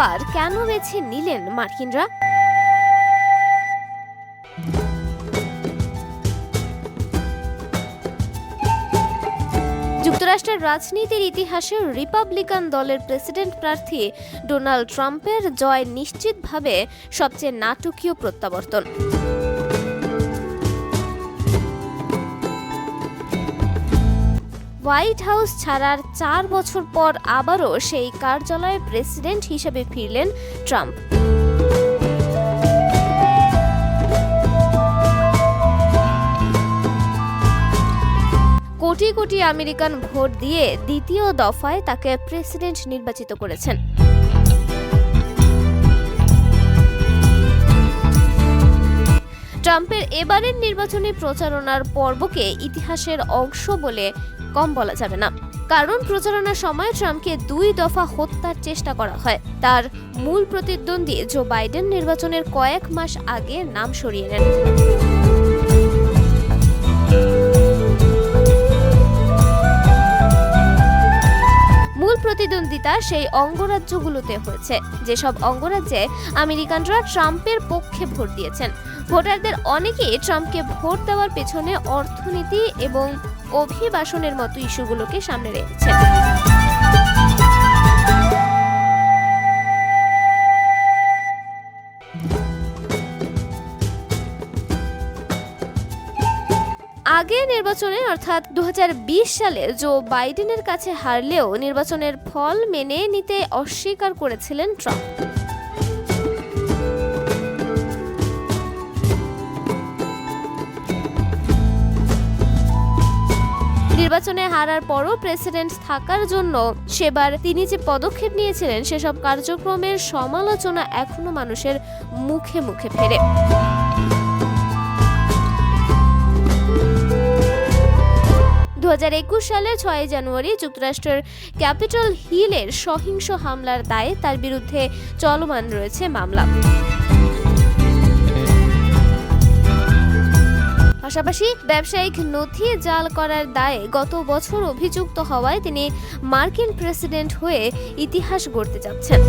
ট্রাম্পকে কেন বেছে নিলেন মার্কিনরা? যুক্তরাষ্ট্রের রাজনীতির ইতিহাসে রিপাবলিকান দলের প্রেসিডেন্ট প্রার্থী ডোনাল্ড ট্রাম্পের জয় নিশ্চিতভাবে সবচেয়ে নাটকীয় প্রত্যাবর্তন। হোয়াইট হাউস ছাড়ার চার বছর পর আবারও সেই কার্যালয়ে প্রেসিডেন্ট হিসেবে ফিরলেন Trump. Crore crore American vote দিয়ে দ্বিতীয় দফায় তাকে প্রেসিডেন্ট নির্বাচিত করেছেন। ট্রাম্পের এবারের নির্বাচনী প্রচারণার পর্বকে ইতিহাসের অংশ বলে কম বলা যাবে না। কারণ প্রচারণার সময় ট্রাম্পকে দুই দফা হত্যার চেষ্টা করা হয়। তার মূল প্রতিদ্বন্দ্বী জো বাইডেন নির্বাচনের কয়েক মাস আগে নাম সরিয়ে নেন। প্রতিদ্বন্দ্বিতা সেই অঙ্গরাজ্যগুলোতে হয়েছে। যেসব অঙ্গরাজ্যে আমেরিকানরা ট্রাম্পের পক্ষে ভোট দিয়েছেন। ভোটারদের অনেকেই ট্রাম্পকে ভোট দেওয়ার পেছনে অর্থনীতি এবং অভিবাসনের মতো ইস্যুগুলোকে সামনে রেখেছেন আগে নির্বাচনে, অর্থাৎ দু হাজার বিশ সালে, জো বাইডেনের কাছে হারলেও নির্বাচনের ফল মেনে নিতে অস্বীকার করেছিলেন ট্রাম্প। নির্বাচনে হারার পরও প্রেসিডেন্ট থাকার জন্য সেবার তিনি যে পদক্ষেপ নিয়েছিলেন, সেসব কার্যক্রমের সমালোচনা এখনও মানুষের মুখে মুখে ফেরে। দু সালের ছয় জানুয়ারি যুক্তরাষ্ট্রের ক্যাপিটাল হিলের সহিংস হামলার দায়ে তার বিরুদ্ধে চলমান রয়েছে মামলা। পাশাপাশি ব্যবসায়িক নথি জাল করার দায়ে গত বছর অভিযুক্ত হওয়ায় তিনি মার্কিন প্রেসিডেন্ট হয়ে ইতিহাস গড়তে যাচ্ছেন।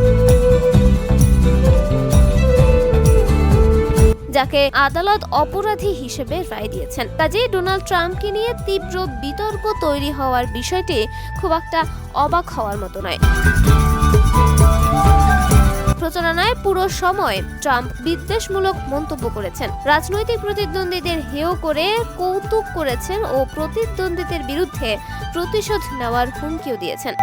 যাকে আদালত অপরাধী হিসেবে রায় দিয়েছেন। কাজেই ডোনাল্ড ট্রাম্পকে নিয়ে তীব্র বিতর্ক তৈরি হওয়ার বিষয়টি খুব একটা অবাক হওয়ার মতো নয়। প্রচারণায় পুরো সময় ট্রাম্প বিদ্বেষমূলক মন্তব্য করেছেন। রাজনৈতিক প্রতিদ্বন্দ্বীদের হেয় করে কৌতুক করেছেন ও প্রতিদ্বন্দ্বীদের বিরুদ্ধে প্রতিশোধ নেওয়ার হুমকিও দিয়েছেন।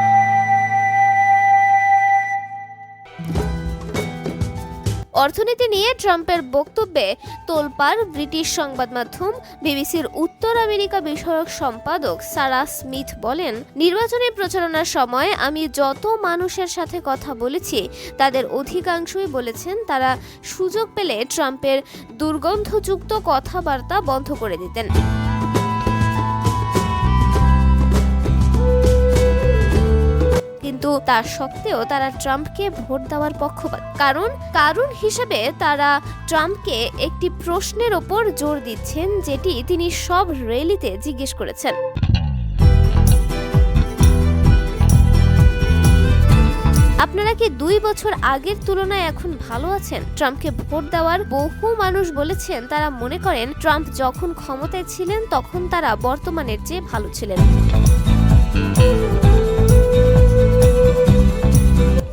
অর্থনীতি নিয়ে ট্রাম্পের বক্তব্যে তোলপাড়, ব্রিটিশ সংবাদ মাধ্যম, বিবিসির উত্তর আমেরিকা বিষয়ক সম্পাদক সারা স্মিথ বলেন, নির্বাচনী প্রচারণার সময় আমি যত মানুষের সাথে কথা বলেছি, তাদের অধিকাংশই বলেছেন তারা সুযোগ পেলে ট্রাম্পের দুর্গন্ধযুক্ত কথাবার্তা বন্ধ করে দিতেন। কিন্তু তা সত্ত্বেও তারা ট্রাম্পকে ভোট দেওয়ার পক্ষপাত। কারণ কারণ হিসেবে তারা ট্রাম্পকে একটি প্রশ্নের ওপর জোর দিচ্ছেন যেটি তিনি সব র্যালিতে জিজ্ঞেস করেছেন। আপনারা কি দুই বছর আগের তুলনায় এখন ভালো আছেন? ট্রাম্পকে ভোট দেওয়ার বহু মানুষ বলেছেন, তারা মনে করেন ট্রাম্প যখন ক্ষমতায় ছিলেন তখন তারা বর্তমানের চেয়ে ভালো ছিলেন।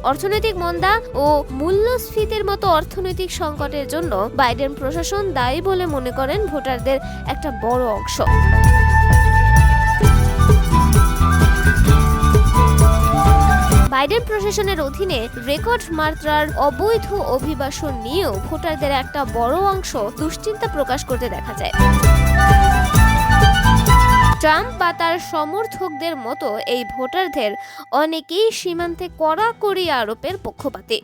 অর্থনৈতিক মন্দা ও মূল্যস্ফীতির মতো অর্থনৈতিক সংকটের জন্য বাইডেন প্রশাসন দায়ী বলে মনে করেন ভোটারদের একটা বড় অংশ। বাইডেন প্রশাসনের অধীনে রেকর্ড মাত্রার অবৈধ অভিবাসন নিয়েও ভোটারদের একটা বড় অংশ দুশ্চিন্তা প্রকাশ করতে দেখা যায়। ট্রাম্প বা তার সমর্থকদের মতো এই ভোটারদের অনেকেই সীমান্তে কড়াকড়ি আরোপের পক্ষপাতী।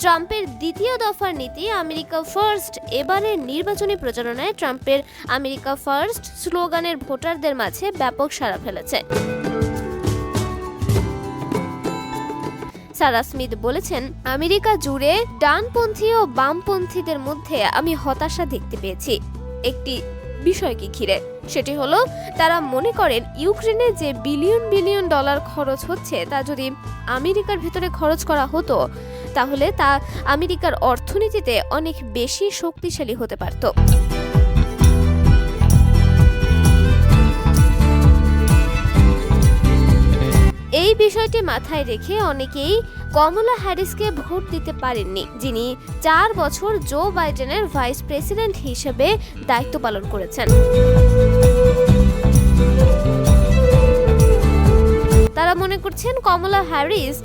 ট্রাম্পের দ্বিতীয় দফার নীতি আমেরিকা ফার্স্ট, এবারের নির্বাচনী প্রচারণায় ট্রাম্পের আমেরিকা ফার্স্ট স্লোগানের ভোটারদের মাঝে ব্যাপক সাড়া ফেলেছে। সারা স্মিথ বলেছেন, আমেরিকা জুড়ে ডানপন্থী ও বামপন্থীদের মধ্যে আমি হতাশা দেখতে পেয়েছি। একটি বিষয়কে ঘিরে? সেটি হলো, তারা মনে করেন ইউক্রেনে যে বিলিয়ন বিলিয়ন ডলার খরচ হচ্ছে, তা যদি আমেরিকার ভিতরে খরচ করা হতো, তাহলে তা আমেরিকার অর্থনীতিতে অনেক বেশি শক্তিশালী হতে পারত। এই বিষয়টি মাথায় রেখে অনেকেই কমলা হ্যারিসকে ভোট দিতে পারেননি, যিনি চার বছর জো বাইডেনের ভাইস প্রেসিডেন্ট হিসেবে দায়িত্ব পালন করেছেন। তারা মনে করছেন কমলা হ্যারিস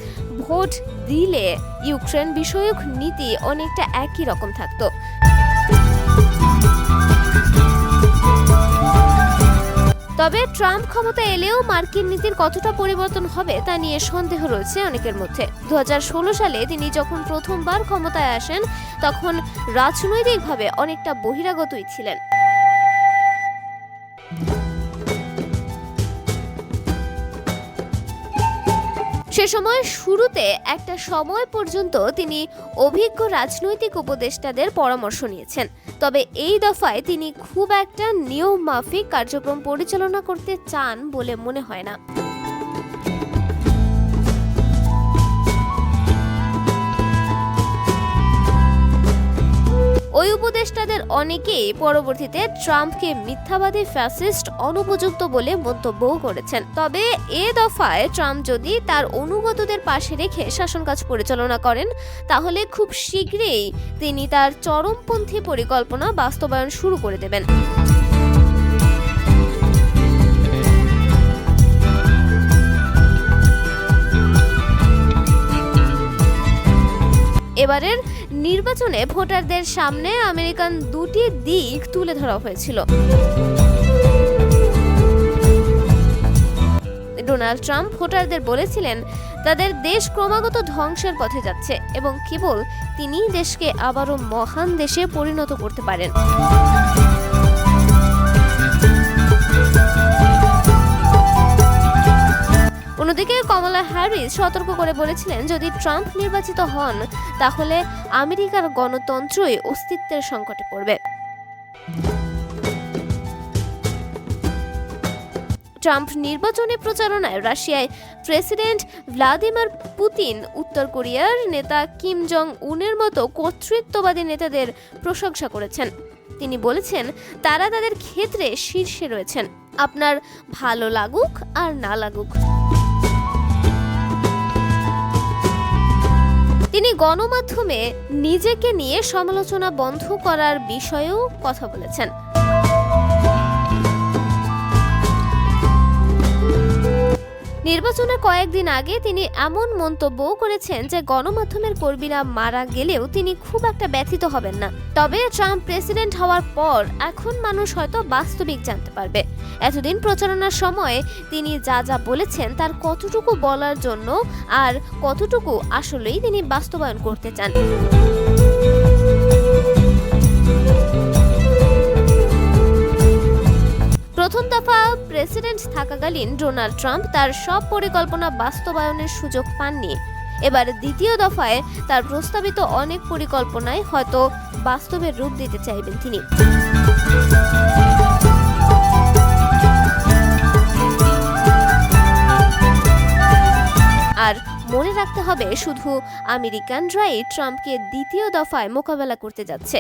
ভোট দিলে ইউক্রেন বিষয়ক নীতি অনেকটা একই রকম থাকতো। তবে ট্রাম্প ক্ষমতা এলেও মার্কিন নীতির কতটা পরিবর্তন হবে তা নিয়ে সন্দেহ রয়েছে অনেকের মধ্যে। দু হাজার ষোলো সালে তিনি যখন প্রথমবার ক্ষমতায় আসেন, তখন রাজনৈতিকভাবে অনেকটা বহিরাগতই ছিলেন। সে সময় শুরুতে একটা সময় পর্যন্ত তিনি অভিজ্ঞ রাজনৈতিক উপদেষ্টাদের পরামর্শ নিয়েছেন। তবে এই দফায় তিনি খুব একটা নিয়ম মাফিক কার্যক্রম পরিচালনা করতে চান বলে মনে হয় না। উপদেষ্টাদের অনেকেই পরবর্তীতে ট্রাম্পকে মিথ্যাবাদী ফ্যাসিস্ট অনুপযুক্ত বলে মন্তব্যও করেছেন। তবে এ দফায় ট্রাম্প যদি তার অনুগতদের পাশে রেখে শাসন কাজ পরিচালনা করেন, তাহলে খুব শীঘ্রই তিনি তার চরমপন্থী পরিকল্পনা বাস্তবায়ন শুরু করে দেবেন। এবারের নির্বাচনে ভোটারদের সামনে আমেরিকান দুটি দিক তুলে ধরা হয়েছিল। ডোনাল্ড ট্রাম্প ভোটারদের বলেছিলেন, তাদের দেশ ক্রমাগত ধ্বংসের পথে যাচ্ছে এবং কেবল তিনি দেশকে আবারও মহান দেশে পরিণত করতে পারেন। অন্যদিকে কমলা হ্যারিস সতর্ক করে বলেছিলেন, যদি ট্রাম্প নির্বাচিত হন, তাহলে আমেরিকার গণতন্ত্রই অস্তিত্বের সংকটে পড়বে। ট্রাম্প নির্বাচনী প্রচারণায় রাশিয়ায় প্রেসিডেন্ট ভ্লাদিমির পুতিন, উত্তর কোরিয়ার নেতা কিম জং উনের মতো কর্তৃত্ববাদী নেতাদের প্রশংসা করেছেন। তিনি বলেছেন, তারা তাদের ক্ষেত্রে শীর্ষে রয়েছেন। আপনার ভালো লাগুক আর না লাগুক। তিনি গণমাধ্যমে নিজেকে নিয়ে সমালোচনা বন্ধ করার বিষয়েও কথা বলেছেন। নির্বাচনের কয়েকদিন আগে তিনি এমন মন্তব্যও করেছেন যে গণমাধ্যমের কর্মীরা মারা গেলেও তিনি খুব একটা ব্যথিত হবেন না। তবে ট্রাম্প প্রেসিডেন্ট হওয়ার পর এখন মানুষ হয়তো বাস্তবিক জানতে পারবে। এতদিন প্রচারণার সময় তিনি যা যা বলেছেন তার কতটুকু বলার জন্য আর কতটুকু আসলেই তিনি বাস্তবায়ন করতে চান। প্রথম দফা প্রেসিডেন্ট থাকাকালীন ডোনাল্ড ট্রাম্প তার সব পরিকল্পনা বাস্তবায়নের সুযোগ পাননি। এবার দ্বিতীয় দফায় তার প্রস্তাবিত অনেক পরিকল্পনায় হয়তো বাস্তবের রূপ দিতে চাইবেন তিনি। আর মনে রাখতে হবে, শুধু আমেরিকানরাই ট্রাম্পকে দ্বিতীয় দফায় মোকাবেলা করতে যাচ্ছে,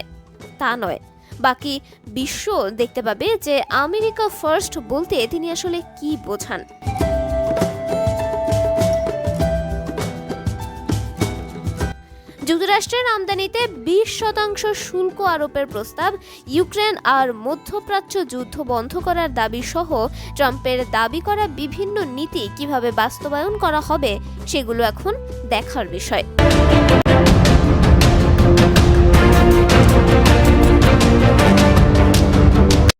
তা নয়। বাকি বিশ্ব দেখতে পাবে যে আমেরিকা ফার্স্ট বলতে তিনি আসলে কি বোঝান। যুক্তরাষ্ট্রের আমদানিতে বিশ শতাংশ শুল্ক আরোপের প্রস্তাব, ইউক্রেন আর মধ্যপ্রাচ্য যুদ্ধ বন্ধ করার দাবি সহ ট্রাম্পের দাবি করা বিভিন্ন নীতি কীভাবে বাস্তবায়ন করা হবে, সেগুলো এখন দেখার বিষয়।